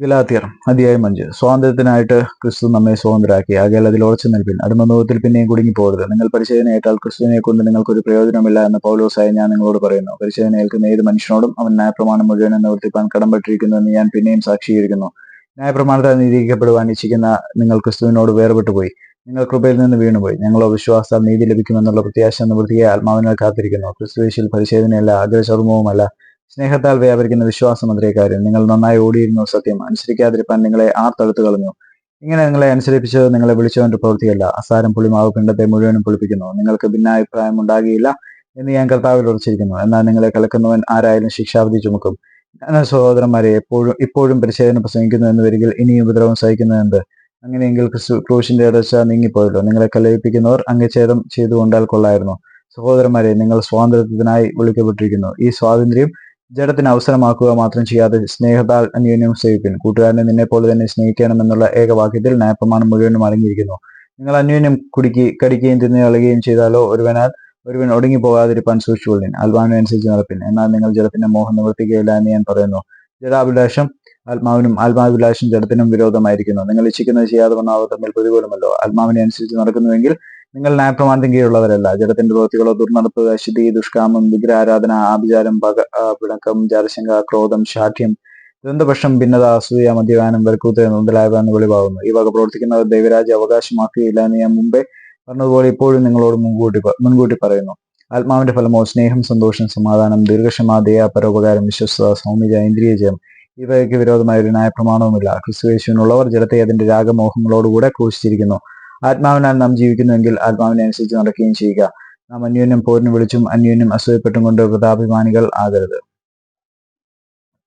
ഗലാത്തിയർ അധ്യായം അഞ്ച് സ്വാതന്ത്ര്യത്തിനായിട്ട് ക്രിസ്തു നമ്മെ സ്വതന്ത്രരാക്കി. ആകയാൽ അതിൽ ഉറച്ചു നിൽപ്പിൻ. അടിമനോഹത്തിൽ പിന്നെയും കുടുങ്ങിപ്പോകരുത്. നിങ്ങൾ പരിശോധനയേറ്റാൽ ക്രിസ്തുവിനെ കൊണ്ട് നിങ്ങൾക്കൊരു പ്രയോജനമില്ല എന്ന് പൗലോസായി ഞാൻ നിങ്ങളോട് പറയുന്നു. പരിശോധന ഏൽക്കുന്ന ഏത് മനുഷ്യനോടും അവൻ ന്യായപ്രമാണം മുഴുവനും നിവർത്തിപ്പാൻ കടംപെട്ടിരിക്കുന്നു എന്ന് ഞാൻ പിന്നെയും സാക്ഷീകരിക്കുന്നു. ന്യായപ്രമാണത്താൽ നിരീക്ഷിക്കപ്പെടുവാൻ ഇച്ഛിക്കുന്ന നിങ്ങൾ ക്രിസ്തുവിനോട് വേർപെട്ടുപോയി. നിങ്ങൾ കൃപയിൽ നിന്ന് വീണുപോയി. ഞങ്ങളോ വിശ്വാസത്താൽ നീതി ലഭിക്കുമെന്നുള്ള പ്രത്യാശ നിവൃത്തിയെ ആത്മാവിനാൽ കാത്തിരിക്കുന്നു. ക്രിസ്തുവേശിൽ പരിശോധനയല്ല അഗ്രചർമ്മവുമല്ല സ്നേഹത്താൽ വ്യാപരിക്കുന്ന വിശ്വാസം അത്രേ കാര്യം. നിങ്ങൾ നന്നായി ഓടിയിരുന്നു സത്യം. അനുസരിക്കാതിരിപ്പാൻ നിങ്ങളെ ആർ തടുത്തു കളഞ്ഞു. ഇങ്ങനെ നിങ്ങളെ അനുസരിപ്പിച്ചത് നിങ്ങളെ വിളിച്ചവന്റെ പ്രവൃത്തിയല്ല അസാരം പുളിമാവ് പിണ്ടത്തെ മുഴുവനും പുളിപ്പിക്കുന്നു. നിങ്ങൾക്ക് ഭിന്നാഭിപ്രായം ഉണ്ടാകിയില്ല എന്ന് ഞാൻ കർത്താവിൽ ഉറച്ചിരിക്കുന്നു. എന്നാൽ നിങ്ങളെ കലക്കുന്നവൻ ആരായാലും ശിക്ഷാവിധി ചുമക്കും. ഞാൻ സഹോദരന്മാരെ എപ്പോഴും ഇപ്പോഴും പരിശോധന പ്രസംഗിക്കുന്നു എന്ന് വരികിൽ ഇനിയും ഉപദ്രവം സഹിക്കുന്നത് എന്ത്? അങ്ങനെയെങ്കിൽ ക്രിസ്തു ക്രൂശിന്റെ ഇടച്ച നീങ്ങിപ്പോയല്ലോ നിങ്ങളെ കലയിപ്പിക്കുന്നവർ അംഗച്ഛേദം ചെയ്തുകൊണ്ടാൽ കൊള്ളായിരുന്നു. സഹോദരന്മാരെ നിങ്ങൾ സ്വാതന്ത്ര്യത്തിനായി വിളിക്കപ്പെട്ടിരിക്കുന്നു. ഈ സ്വാതന്ത്ര്യം ജഡത്തിന് അവസരമാക്കുക മാത്രം ചെയ്യാതെ സ്നേഹത്താൽ അന്യോന്യം സേവിപ്പിൻ കൂട്ടുകാരനെ നിന്നെ പോലെ തന്നെ സ്നേഹിക്കണമെന്നുള്ള ഏകവാക്യത്തിൽ നയപ്രമാണം മുഴുവനും അടങ്ങിയിരിക്കുന്നു. നിങ്ങൾ അന്യോന്യം കുടിക്കുകയും കടിക്കുകയും തിന്നു കളയുകയും ചെയ്താലോ ഒരുവനാൽ ഒരുവൻ ഒടുങ്ങി പോകാതിരിപ്പാൻ സൂക്ഷിച്ചുകൊള്ളിൻ ആത്മാവിനനുസരിച്ച് നടപ്പിൻ. എന്നാൽ നിങ്ങൾ ജലത്തിന്റെ മോഹം നിവർത്തിക്കുകയില്ല എന്ന് ഞാൻ പറയുന്നു. ജലാഭിലാഷം ആത്മാവിനും ആത്മാഭിലാഷം ജഡത്തിനും വിരോധമായിരിക്കുന്നു. നിങ്ങൾ ഇച്ഛിക്കുന്നത് ചെയ്യാതെ വന്ന തമ്മിൽ പ്രതികൂലമല്ലോ. ആത്മാവിനെ അനുസരിച്ച് നടക്കുന്നുവെങ്കിൽ നിങ്ങൾ ന്യായപ്രമാണത്തിന് കീഴുള്ളവരല്ല. ജഡത്തിന്റെ പ്രവൃത്തികളോ ദുർനടപ്പ് അശുദ്ധി ദുഷ്കാമം വിഗ്രഹാരാധന ആഭിചാരം പക പിണക്കം ജാരശങ്ക ക്രോധം ശാഠ്യം ദുരന്തപക്ഷം ഭിന്നത അസൂയ മദ്യപാനം വെറുക്കൂത്ത് മുതലായവ എന്ന് വെളിവാകുന്നു. ഈ വക പ്രവർത്തിക്കുന്നവർ ദൈവരാജ്യ അവകാശമാക്കുകയില്ല എന്ന് ഞാൻ മുമ്പേ പറഞ്ഞതുപോലെ ഇപ്പോഴും നിങ്ങളോട് മുൻകൂട്ടി മുൻകൂട്ടി പറയുന്നു. ആത്മാവിന്റെ ഫലമോ സ്നേഹം സന്തോഷം സമാധാനം ദീർഘക്ഷമ ദയ പരോപകാരം വിശ്വസ്ത സൗമ്യത ഇന്ദ്രിയജയം ഇവയ്ക്ക് വിരോധമായ ഒരു ന്യായപ്രമാണവുമില്ല ക്രിസ്തുവേശുവിനുള്ളവർ ജലത്തെ അതിന്റെ രാഗമോഹങ്ങളോടുകൂടെ ക്രൂശിച്ചിരിക്കുന്നു. ആത്മാവിനാൽ നാം ജീവിക്കുന്നുവെങ്കിൽ ആത്മാവിനെ അനുസരിച്ച് നടക്കുകയും ചെയ്യുക. നാം അന്യോന്യം പോരിന് വിളിച്ചും അന്യോന്യം അസൂയപ്പെട്ടും കൊണ്ട് വൃതാഭിമാനികൾ ആകരുത്.